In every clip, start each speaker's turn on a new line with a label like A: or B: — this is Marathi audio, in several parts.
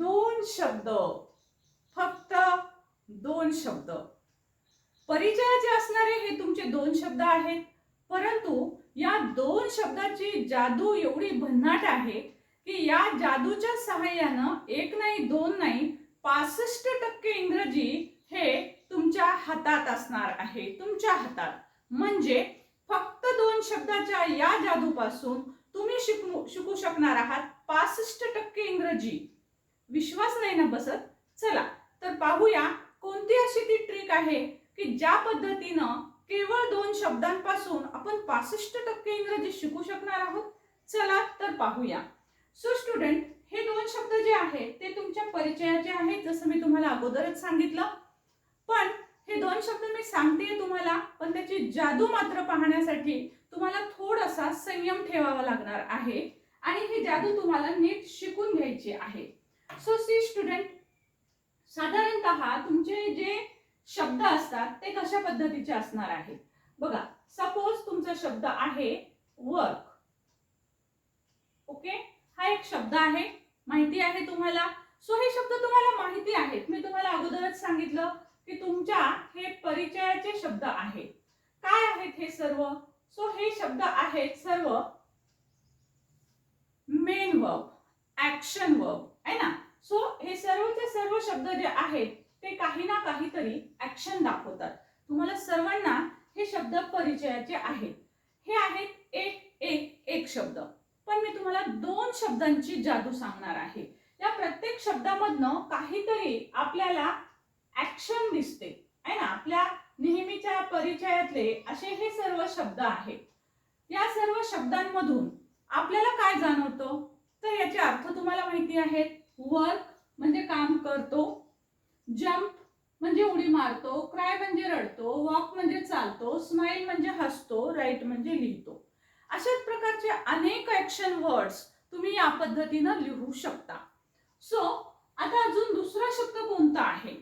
A: दोन शब्द. फक्त दोन शब्द. परिचयाचे असणारे हे तुमचे दोन शब्द आहेत. परंतु या दोन शब्दाची जादू एवढी भन्नाट आहे की या जादूच्या सहाय्यानं एक नाही दोन नाही पासष्ट टक्के इंग्रजी हे तुमच्या हातात असणार आहे. तुमच्या हातात. म्हणजे फक्त दोन शब्दाच्या या जादूपासून तुम्ही शिकू शिकू शकणार आहात पासष्ट टक्के इंग्रजी. विश्वास नाही ना बसत? चला तर पाहूया कोणती अशी ती ट्रिक आहे की ज्या पद्धतीनं केवळ दोन शब्दांपासून आपण पासष्ट टक्के इंग्रजी शिकू शकणार आहोत? चला तर पाहूया. सो स्टुडंट हे दोन शब्द जे आहेत ते तुमच्या परिचयाचे आहेत जसं मी तुम्हाला अगोदरच सांगितलं. पण हे दोन शब्द मी सांगते तुम्हाला पण त्याची जादू मात्र पाहण्यासाठी तुम्हाला थोडासा संयम ठेवावा लागणार आहे. आणि ही जादू तुम्हाला नीट शिकून घ्यायची आहे. सो सी स्टुडंट साधारणतः तुमचे जे शब्द असतात ते कशा पद्धतीचे असणार आहेत? बघा सपोज तुमचा शब्द आहे वर्क ओके हा एक शब्द आहे माहिती आहे तुम्हाला? सो हे शब्द तुम्हाला माहिती आहेत. मी तुम्हाला अगोदरच सांगितलं की तुमच्या हे परिचयाचे शब्द आहेत. काय आहेत हे सर्व? सो हे शब्द आहेत सर्व मेन वर्ब ऍक्शन वर्ब आहे ना? सो हे सर्वचे सर्व शब्द जे आहेत ते काही ना काहीतरी ऍक्शन दाखवतात. तुम्हाला सर्वांना हे शब्द परिचयाचे आहेत. हे आहेत एक एक एक शब्द. पण मी तुम्हाला दोन शब्दांची जादू सांगणार आहे. या प्रत्येक शब्दामधनं काहीतरी आपल्याला ऍक्शन दिसते. आहे ना? आपल्या नेहमीच्या परिचयातले असे हे सर्व शब्द आहेत. या सर्व शब्दांमधून आपल्याला काय जाणवतं? तर याचे अर्थ तुम्हाला माहिती आहेत. वर्क म्हणजे काम करतो. जम्प म्हणजे उडी मारतो. क्राय म्हणजे रडतो. वॉक म्हणजे चालतो. स्माइल म्हणजे हसतो. राईट म्हणजे लिहितो. अशाच प्रकारचे अनेक ऍक्शन वर्ड्स तुम्ही या पद्धतीनं लिहू शकता. सो आता अजून दुसरा शब्द कोणता आहे?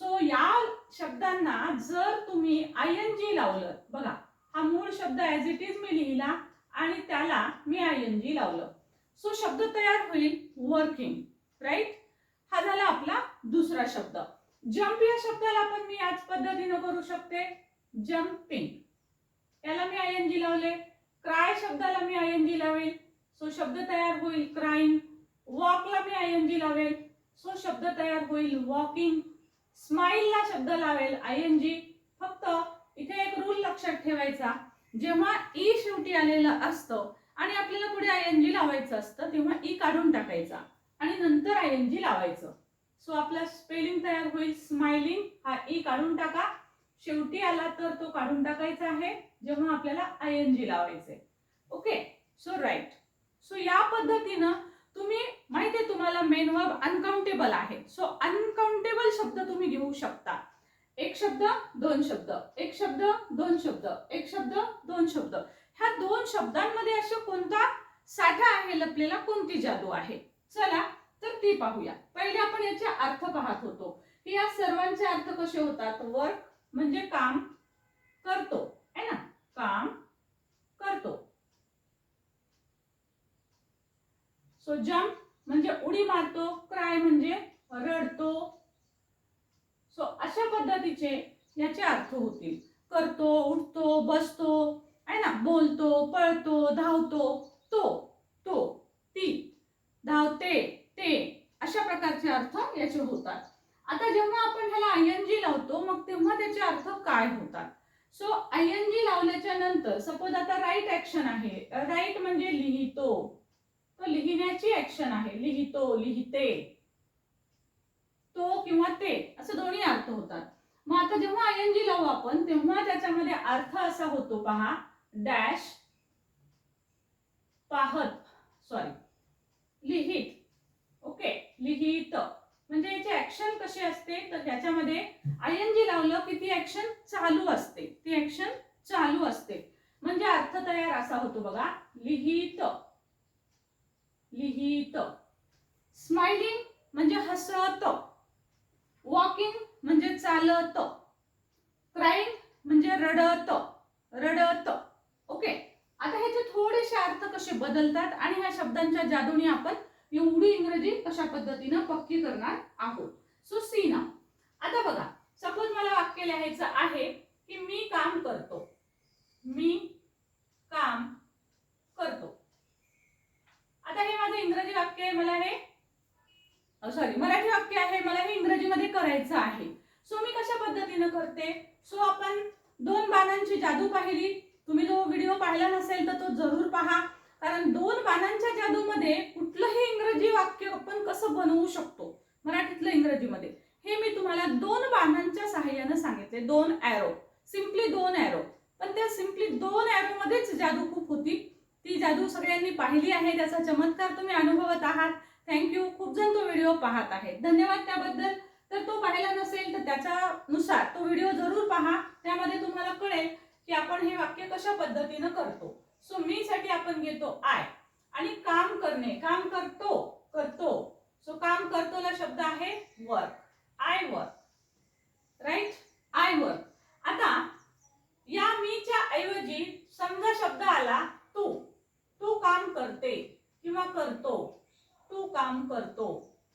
A: सो या शब्दांना जर तुम्ही आय एन जी लावलं बघा हा मूळ शब्द ॲज इट इज मी लिहिला आणि त्याला मी आय एन जी लावलं. सो शब्द तयार होईल वर्किंग राईट हा झाला आपला दुसरा शब्द. जम्प या शब्दाला पण मी याच पद्धतीनं करू शकते. जम्पिंग याला मी आय एन जी लावले. क्राय शब्दाला मी आय एन जी लावेल. सो शब्द तयार होईल क्राईंग वॉकला मी आय एन जी लावेल. सो शब्द तयार होईल वॉकिंग स्माईलला शब्द लावेल आय एन जी फक्त इथे एक रूल लक्षात ठेवायचा. जेव्हा ई शेवटी आलेलं असतं आणि आपल्याला पुढे आय एन जी लावायचं असतं तेव्हा ई काढून टाकायचा. आणि नंतर आय एन जी लावायचं. सो आपला स्पेलिंग तयार होईल. स्माइलिंग हा ई काढून टाका. शेवटी आला तर तो काढून टाकायचा आहे जेव्हा आपल्याला आय एन जी लावायचे ओके सो राईट सो या पद्धतीनं तुम्ही माहिती आहे तुम्हाला मेन वर्ब अनकाउंटेबल आहे. सो अनकाउंटेबल शब्द तुम्ही घेऊ शकता. एक शब्द दोन शब्द. एक शब्द दोन शब्द. एक शब्द दोन शब्द. ह्या दोन शब्दांमध्ये असं कोणता साठा आहे लपलेला? कोणती जादू आहे? चला तर ती पाहूया. पहिले आपण याचे अर्थ पाहत होतो. की या सर्वांचे अर्थ कसे होतात? वर्क म्हणजे काम करतो. है ना? काम करतो. सो जम्प म्हणजे उडी मारतो क्राय म्हणजे रडतो. सो अशा पद्धतीचे याचे अर्थ होतील. करतो उठतो बसतो आहे ना? बोलतो पळतो धावतो तो तो ती धावते ते अशा प्रकारचे अर्थ याचे होतात. आता जेव्हा आपण ह्याला आय एन जी लावतो मग तेव्हा त्याचे अर्थ काय होतात? सो आय एन जी लावल्याच्या नंतर सपोज आता राईट ऍक्शन आहे. राईट म्हणजे लिहितो. तो लिहिण्याची ऍक्शन आहे. लिहितो लिहिते. तो किंवा ते असं दोन्ही अर्थ होतात. मग आता जेव्हा आय एन जी लावू आपण तेव्हा त्याच्यामध्ये अर्थ असा होतो पहा. डॅश पाहत सॉरी लिहित ओके लिहित. म्हणजे याची ऍक्शन कशी असते? तर त्याच्यामध्ये आय एन जी लावलं की ती ऍक्शन चालू असते. ती ऍक्शन चालू असते. म्हणजे अर्थ तयार असा होतो बघा. लिहित लिहित. स्माइलिंग म्हणजे हसत. वॉकिंग म्हणजे चालत. क्राईंग म्हणजे रडत रडत. ओके अर्थ कसे बदलतात आणि ह्या शब्दांच्या जादूने आपण एवढी इंग्रजी कशा पद्धतीनं पक्की करणार आहोत? सो सी ना आता बघा सपोज मला वाक्य लिहायचं आहे की मी काम करतो. मी काम करतो. आता हे माझं इंग्रजी वाक्य आहे मला हे सॉरी मराठी वाक्य आहे मला हे इंग्रजीमध्ये करायचं आहे. सो मी कशा पद्धतीनं करते? सो आपण दोन बाणांची जादू पाहिली. तुम्ही जो व्हिडिओ पाहिला नसेल तर तो जरूर पहा. कारण दोन बाणांच्या जादूमध्ये कुठलंही इंग्रजी वाक्य आपण कसं बनवू शकतो? मराठीतलं इंग्रजीमध्ये. हे मी तुम्हाला दोन बाणांच्या सहाय्यानं सांगितले. दोन ॲरो सिम्पली दोन ॲरो पण त्या सिम्पली दोन ॲरोमध्येच जादू खूप होती. ती जादू सगळ्यांनी पाहिली आहे. त्याचा चमत्कार तुम्ही अनुभवत आहात. थँक्यू खूप जण तो व्हिडिओ पाहत आहेत. धन्यवाद त्याबद्दल. तर तो पाहिला नसेल तर त्याच्यानुसार तो व्हिडिओ जरूर पहा. त्यामध्ये तुम्हाला कळेल की आपण हे वाक्य कशा पद्धतीनं करतो? सो मी साठी आपण घेतो आय आणि काम करणे काम करतो करतो. सो काम करतोला शब्द आहे work I work right I work आता या मीच्या ऐवजी समजा शब्द आला तू. तू काम करते किंवा करतो. तू काम करतो.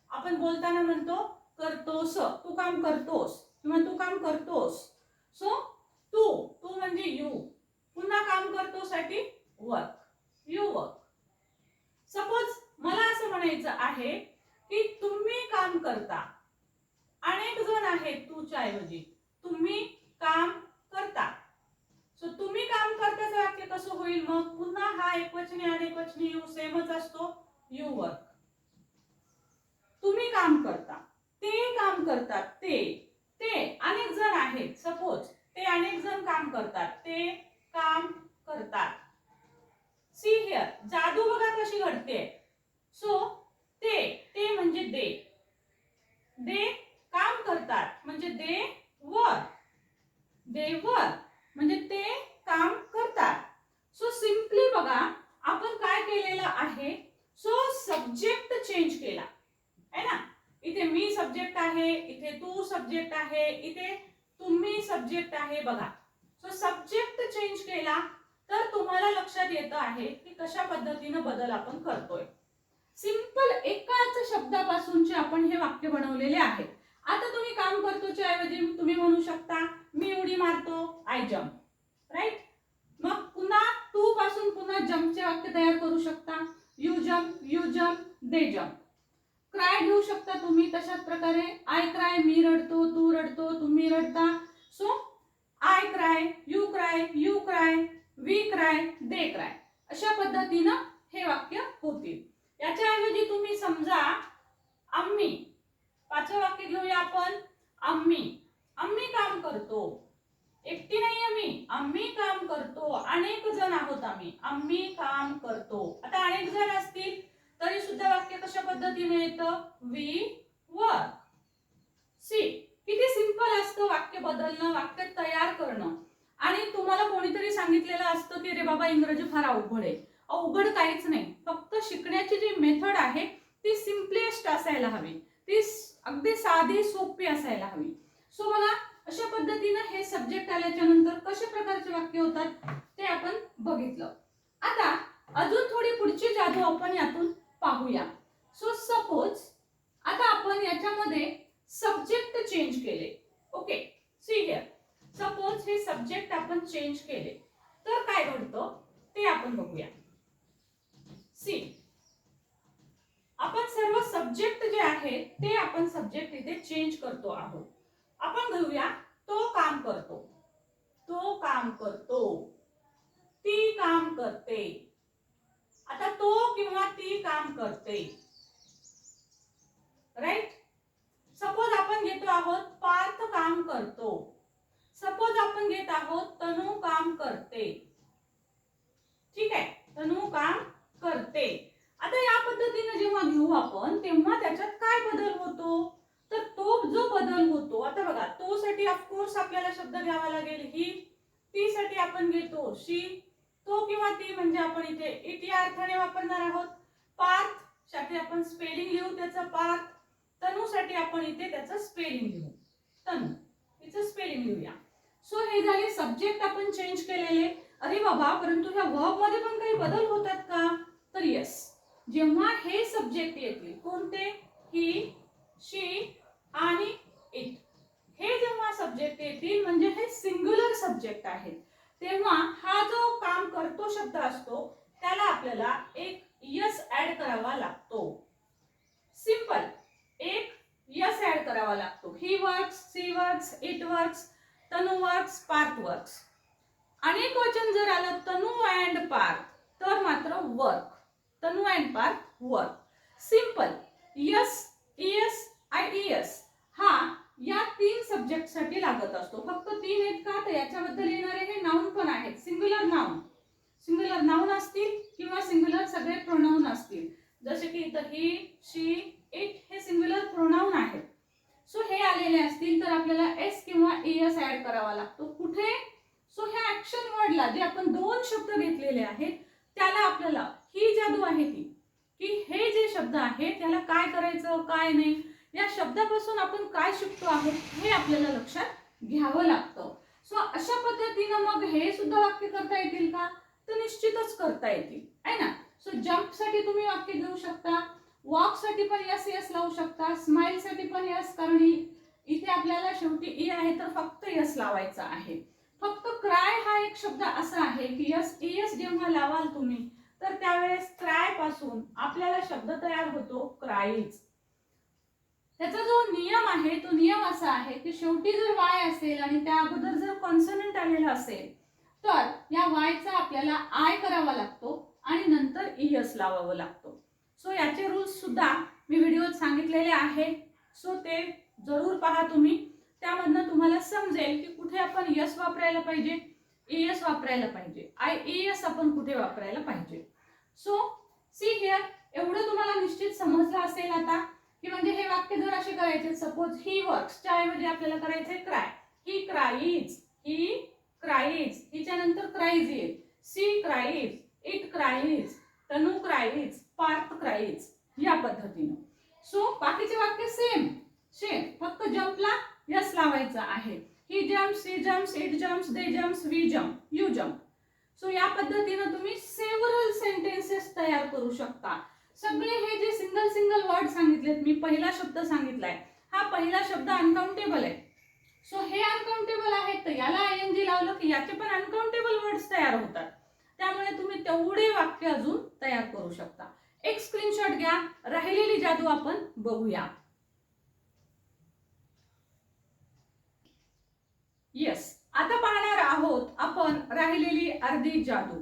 A: आपण बोलताना म्हणतो करतोस. तू काम करतोस किंवा तू काम करतोस. सो तू तू म्हणजे यू पुन्हा काम करतो साठी वर्क यू वर्क सपोज मला असं म्हणायचं आहे की तुम्ही काम करता अनेक जण आहेत तुझ्या ऐवजी तुम्ही काम करता सो तुम्ही काम करताचं वाक्य कसं होईल मग पुन्हा हा एकवचनी आणि एकवचनी यू सेमच असतो यू वर्क तुम्ही काम करता ते काम करतात ते ते अनेक जण आहेत सपोज ते अनेक जण काम करतात ते काम करतात सी हिअर जादू बघा कशी घडते सो ते ते म्हणजे दे दे काम करतात म्हणजे दे वर दे वर म्हणजे ते काम करतात सो सिम्पली बघा आपण काय केलेलं आहे सो सब्जेक्ट चेंज केला आहे ना इथे मी सब्जेक्ट आहे इथे तू सब्जेक्ट आहे इथे तुम्ही सब्जेक्ट आहे बघा सो सब्जेक्ट चेंज केला तर तुम्हाला लक्षात येतं आहे की कशा पद्धतीनं बदल आपण करतोय सिंपल एकाच शब्दापासूनचे आपण हे वाक्य बनवलेले आहे आता तुम्ही काम करतोच्या ऐवजी तुम्ही म्हणू शकता मी उडी मारतो आय जम्प राईट मग पुन्हा तू पासून पुन्हा जम्पचे वाक्य तयार करू शकता. You jump you jump they jump cry घेऊ शकता तुम्ही तशाच प्रकारे. आय क्राय मी रडतो तू रडतो so I cry you cry you cry we cry they cry अशा पद्धतीनं हे वाक्य होतील याच्याऐवजी तुम्ही समजा आम्ही पाचवं वाक्य घेऊया आपण आम्ही आम्ही काम करतो एकटी नाही आम्ही आम्ही काम करतो. अनेक जण आहोत आम्ही. आम्ही काम करतो. आता अनेक जण असतील तरी सुद्धा वाक्य कशा पद्धतीने येतं? वी वर्क सी किती सिंपल असतं वाक्य बदलणं वाक्य तयार करणं. आणि तुम्हाला कोणीतरी सांगितलेलं असतं की रे बाबा इंग्रजी फार अवघड आहे. अवघड काहीच नाही. फक्त शिकण्याची जी मेथड आहे ती सिम्पलेस्ट असायला हवी. ती अगदी साधी सोपी असायला हवी. सो मला अशा पद्धतीनं हे सब्जेक्ट आल्याच्यानंतर कशा प्रकारचे वाक्य होतात ते आपण बघितलं. आता अजून थोडी पुढची जादू आपण यातून पाहूया. सो सपोज आता आपण याच्यामध्ये सब्जेक्ट चेंज केले. ओके सी हिअर सपोज हे सब्जेक्ट आपण चेंज केले. तर काय घडतं? ते आपण बघूया. सी आपण सर्व सब्जेक्ट जे आहे ते आपण सब्जेक्ट इथे चेंज करतो आहोत. आपण घेऊया तो काम करतो. तो काम करतो. ती काम करते. आता तो किंवा ती काम करते. राईट सपोज आपण घेतो आहोत पार्थ काम करतो सपोज आपण घेत आहोत तनू काम करते ठीक आहे तनू काम करते आता या पद्धतीने जेव्हा घेऊ आपण तेव्हा त्याच्यात काय बदल होतो तर तो जो बदल होतो आता बघा तो साठी ऑफकोर्स आपल्याला शब्द घ्यावा लागेल ही ती साठी आपण घेतो शी तो किंवा ती म्हणजे आपण इथे इट या अर्थाने वापरणार आहोत. पार्थसाठी आपण स्पेलिंग लिहू त्याचं पार्थ. तनूसाठी आपण इथे त्याचं स्पेलिंग लिहू. तनू तिचं स्पेलिंग लिहूया. सो हे झाले सब्जेक्ट आपण चेंज केलेले. अरे बाबा परंतु ह्या वर्बमध्ये पण काही बदल होतात का? तर येस जेव्हा हे सब्जेक्ट येतील कोणते? ही शी आणि इट हे जेव्हा सब्जेक्ट येतील म्हणजे हे सिंग्युलर सब्जेक्ट आहेत. तेव्हा हा जो काम करतो शब्द असतो त्याला आपल्याला एक यस ऍड करावा लागतो. सिंपल एक यस ऍड करावा लागतो. He works she works it works Tanu works Parth works अनेक वचन जर आलं तनु अँड पार्थ तर मात्र work Tanu and Parth work simple S IES I IES हा या तीन सब्जेक्टसाठी लागत असतो. फक्त तीन आहेत का? तर याच्याबद्दल येणारे हे नाऊन पण आहेत. सिंग्युलर नाऊन सिंग्युलर नाऊन असतील किंवा सिंग्युलर सगळे प्रोनाऊन असतील. जसे की इथं ही शी इट हे सिंग्युलर प्रोनाऊन आहेत. सो हे आलेले असतील तर आपल्याला एस किंवा e एस ऍड करावा लागतो. कुठे? सो ह्या ऍक्शन वर्डला जे आपण दोन शब्द घेतलेले आहेत त्याला आपल्याला ही जादू आहे ती. की हे जे शब्द आहेत त्याला काय करायचं काय नाही? या शब्दापासून आपण काय शिकतो आहोत हे आपल्याला लक्षात घ्यावं लागतं. सो अशा पद्धतीनं मग हे सुद्धा वाक्य करता येतील का? तर निश्चितच करता येतील. आहे ना? सो जम्पसाठी तुम्ही वाक्य घेऊ शकता. वॉकसाठी पण यस यस लावू शकता. स्माइलसाठी पण यस कारण इथे आपल्याला शेवटी ई आहे तर फक्त यस लावायचा आहे. फक्त क्राय हा एक शब्द असा आहे की यस यस जेव्हा लावाल तुम्ही तर त्यावेळेस क्रायपासून आपल्याला शब्द तयार होतो क्राईज त्याचा जो नियम आहे तो नियम असा आहे की शेवटी जर वाय असेल आणि त्या अगोदर जर कॉन्सनंट आलेला असेल तर या वायचा आपल्याला आय करावा लागतो आणि नंतर इयस लावावं लागतो. सो याचे रूल्स सुद्धा मी व्हिडिओत सांगितलेले आहे. सो ते जरूर पहा तुम्ही. त्यामधनं तुम्हाला समजेल की कुठे आपण यस वापरायला पाहिजे? एस वापरायला पाहिजे. आय एस आपण कुठे वापरायला पाहिजे? सो सी हिअर एवढं तुम्हाला निश्चित समजलं असेल आता. की म्हणजे हे वाक्य जर असे करायचे सपोज ही वर्क्सच्या ऐवजी आपल्याला करायचे cry he cries he cries हिच्या नंतर क्राईज येईल. She cries it cries Tanu cries Parth cries या पद्धतीनं. सो बाकीचे वाक्य सेम सेम फक्त जम्पला यस लावायचं आहे. He jumps he jumps it jumps they jumps we jump you jump so या पद्धतीनं तुम्ही सेव्हरल सेंटेन्सेस तयार करू शकता. सगळे हे जे सिंगल सिंगल वर्ड सांगितलेत मी पहिला शब्द सांगितलाय. हा पहिला शब्द अनकाउंटेबल आहे. सो हे अनकाउंटेबल आहेत तर याला आय एन जी लावलं की याचे पण अनकाउंटेबल वर्ड्स तयार होतात. त्यामुळे तुम्ही तेवढे वाक्य अजून तयार करू शकता. एक स्क्रीनशॉट घ्या राहिलेली जादू आपण बघूया. येस आता पाहणार आहोत आपण राहिलेली अर्धी जादू.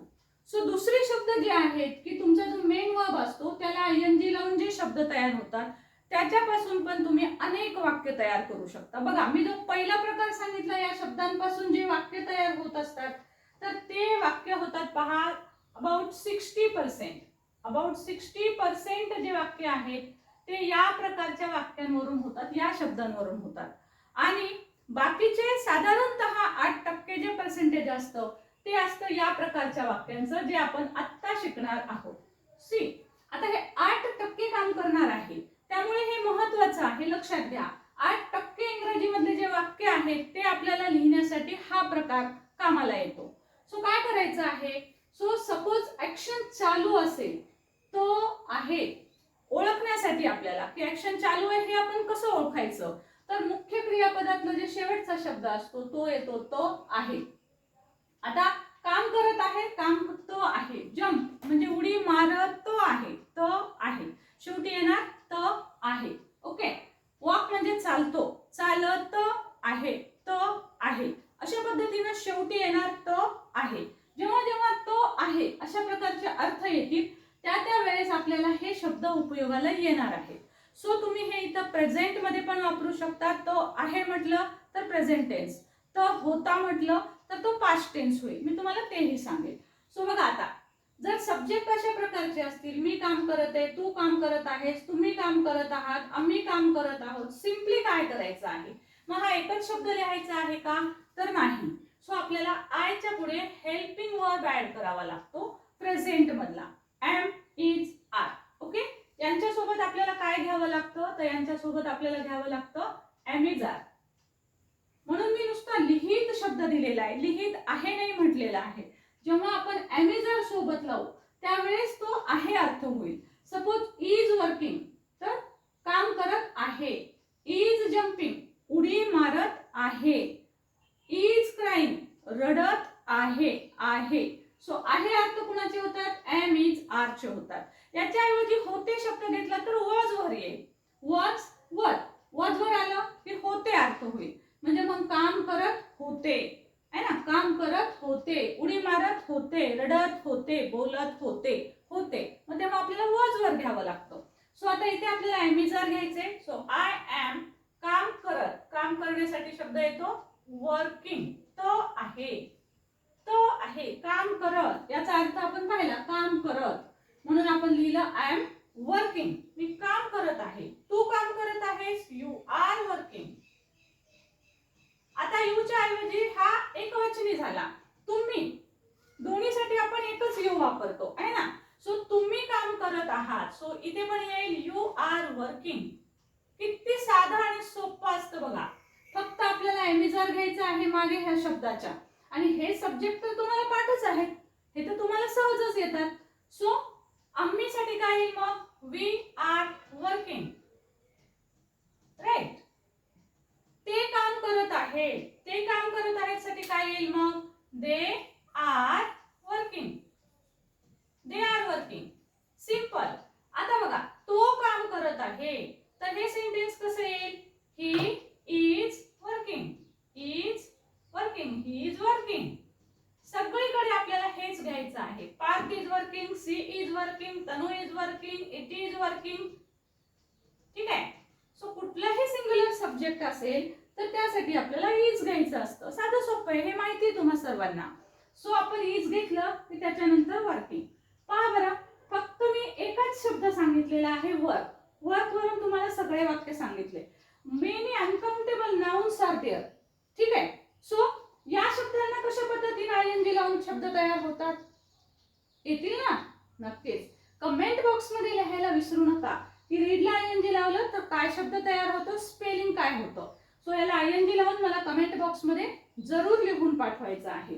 A: सो दुसरे शब्द जे आहेत की तुमचा जो मेन वर्ब असतो त्याला आय एन जी लावून जे शब्द तयार होतात त्याच्यापासून पण तुम्ही अनेक वाक्य तयार करू शकता. बघा मी जो पहिला प्रकार सांगितला या शब्दांपासून जे वाक्य तयार होत असतात तर ते वाक्य होतात पहा about sixty percent about sixty percent जे वाक्य आहेत ते या प्रकारच्या वाक्यांवरून होतात या शब्दांवरून होतात. आणि बाकीचे साधारणतः आठ टक्के जे पर्सेंटेज असतं ते असतं या प्रकारच्या वाक्यांचं जे आपण आत्ता शिकणार आहोत. सी आता हे आठ टक्के काम करणार आहे. त्यामुळे हे महत्वाचं आहे लक्षात घ्या. आठ टक्के इंग्रजीमधले जे वाक्य आहेत ते आपल्याला लिहिण्यासाठी हा प्रकार कामाला येतो. सो काय करायचं आहे? सो सपोज ऍक्शन चालू असेल तो आहे ओळखण्यासाठी आपल्याला. की ऍक्शन चालू आहे हे आपण कसं ओळखायचं? तर मुख्य क्रियापदातलं जे शेवटचा शब्द असतो तो येतो तो आहे. आता काम करत आहे काम तो आहे. जम्प म्हणजे उडी मारत तो आहे तो आहे. शेवटी येणार तो आहे. ओके वॉक म्हणजे चालतो. चालत आहे तो आहे. अशा पद्धतीनं शेवटी येणार तो आहे. जेव्हा जेव्हा तो आहे अशा प्रकारचे अर्थ येतील. त्या त्या वेळेस आपल्याला हे शब्द उपयोगाला येणार आहे. सो तुम्ही हे इथं प्रेझेंटमध्ये पण वापरू शकता. तो आहे म्हटलं तर प्रेझेंट टेन्स तर होता म्हटलं तर तो पास्ट टेन्स होईल. मी तुम्हाला तेही सांगेल. सो बघा आता जर सब्जेक्ट अशा प्रकारचे असतील मी काम करत आहे तू काम करत आहेस तुम्ही काम करत आहात आम्ही काम करत आहोत सिम्पली काय करायचं आहे? मग हा एकच शब्द लिहायचा आहे का? तर नाही. सो आपल्याला आयच्या पुढे हेल्पिंग वर्ब ऍड करावा लागतो प्रेझेंट मधला. एम इज आर ओके यांच्यासोबत आपल्याला काय घ्यावं लागतं? तर यांच्यासोबत आपल्याला घ्यावं लागतं एम इज आर म्हणून मी नुसता लिहित शब्द दिलेला आहे लिहित आहे नाही म्हटलेला आहे. जेव्हा आपण अमेझॉन सोबत लावू त्यावेळेस तो आहे अर्थ होईल. सपोज इज वर्किंग तर काम करत आहे. इज जम्पिंग उडी मारत आहे. इज क्राईम रडत आहे आहे. सो आहे अर्थ कुणाचे होतात? एम इज आरचे होतात. याच्याऐवजी होते शब्द घेतला तर वॉज वर येईल. वॉज वर वॉज वर आलं की होते अर्थ होईल. म्हणजे मग काम करत होते. है ना? काम करत होते. उडी मारत होते. रडत होते. बोलत होते. होते. मग तेव्हा आपल्याला वॉज वर घ्यावं लागतं. सो आता इथे आपल्याला एमिजार घ्यायचे. सो आय एम काम करत. काम करण्यासाठी शब्द येतो वर्किंग तो आहे. तो आहे. काम करत. याचा अर्थ आपण पाहिला काम करत. म्हणून आपण लिहिलं आय एम वर्किंग मी काम करत आहे. तू काम करत आहेस? यू आर वर्किंग आता यूच्या ऐवजी हा एकवचनी झाला. तुम्ही दोन्हीसाठी आपण एकच यू वापरतो आहे ना? सो तुम्ही काम करत आहात. सो इथे पण येईल यू आर वर्किंग किती साधा आणि सोपं असतं बघा. फक्त आपल्याला एमिजार घ्यायचं आहे मागे ह्या शब्दाच्या. आणि हे सब्जेक्ट तर तुम्हाला पाठच आहेत. हे तर तुम्हाला सहजच येतात. सो आम्हीसाठी काय येईल मग? वी आर वर्किंग राईट ते काम करत आहे. ते काम करत आहेत साठी काय येईल मग? They are working they are working simple आता बघा तो काम करत आहे. तर हे सेंटेन्स कसं येईल? He is working is working he is working सगळीकडे आपल्याला हेच घ्यायचं आहे. Parth is working she is working Tanu is working it is working ठीक आहे सो कुठलाही सिंग्युलर सब्जेक्ट असेल तर त्यासाठी आपल्याला घ्यायचं असतं. साधं सोपं आहे हे माहिती आहे तुम्हा सर्वांना. सो आपण इज घेतलं की त्याच्यानंतर वर्किंग पहा बरं फक्त मी एकच शब्द सांगितलेला आहे वर्क वर्क वरून तुम्हाला सगळे वाक्य सांगितले. Many uncountable nouns are there ठीक आहे? सो या शब्दांना कशा पद्धतीने आय एन जी लावून शब्द तयार होतात? येतील ना? नक्कीच. कमेंट बॉक्समध्ये लिहायला विसरू नका. की रीडला आय एन जी लावलं तर काय शब्द तयार होतो? स्पेलिंग काय होतं? सो याला आय एन जी लावून मला कमेंट बॉक्समध्ये जरूर लिहून पाठवायचं आहे.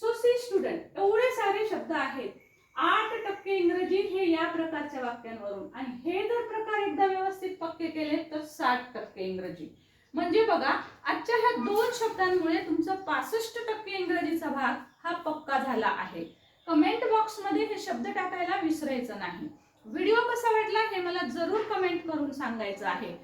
A: सो सी स्टुडंट एवढे सारे शब्द आहेत. आठ टक्के इंग्रजी हे या प्रकारच्या वाक्यांवरून. आणि हे जर प्रकार एकदा व्यवस्थित पक्के केले तर साठ टक्के इंग्रजी. म्हणजे बघा आजच्या ह्या दोन शब्दांमुळे तुमचा पासष्ट टक्के इंग्रजीचा भाग हा पक्का झाला आहे. कमेंट बॉक्समध्ये हे शब्द टाकायला विसरायचं नाही. व्हिडिओ कसा वाटला हे मला जरूर कमेंट करून सांगायचं आहे.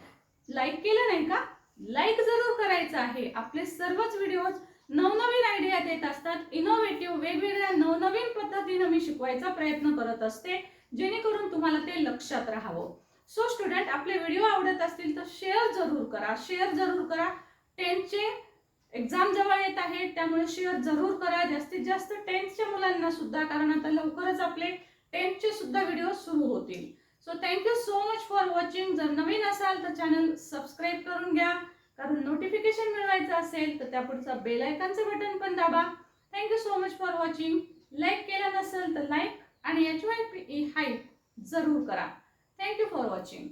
A: लाईक केलं नाही का? लाईक जरूर करायचं आहे. आपले सर्वच व्हिडिओज नवनवीन आयडिया देत असतात. इनोव्हेटिव्ह वेगवेगळ्या नवनवीन पद्धतीनं मी शिकवायचा प्रयत्न करत असते जेणेकरून तुम्हाला ते लक्षात राहावं. सो स्टुडंट आपले व्हिडिओ आवडत असतील तर शेअर जरूर करा. शेअर जरूर करा. टेन्थचे एक्झाम जवळ येत आहे त्यामुळे शेअर जरूर करा. जास्तीत जास्त टेन्थच्या मुलांना सुद्धा कारण आता लवकरच आपले टेन्थचे सुद्धा व्हिडिओ सुरू होतील. So thank you so much for watching जर नवीन असाल तर चॅनल सबस्क्राईब करून घ्या. कारण नोटिफिकेशन मिळवायचं असेल तर त्यापुढचा बेल आयकॉनचं बटन पण दाबा. Thank you so much for watching like केलं नसेल तर लाईक आणि एच वाय पी हाईप जरूर करा. Thank you for watching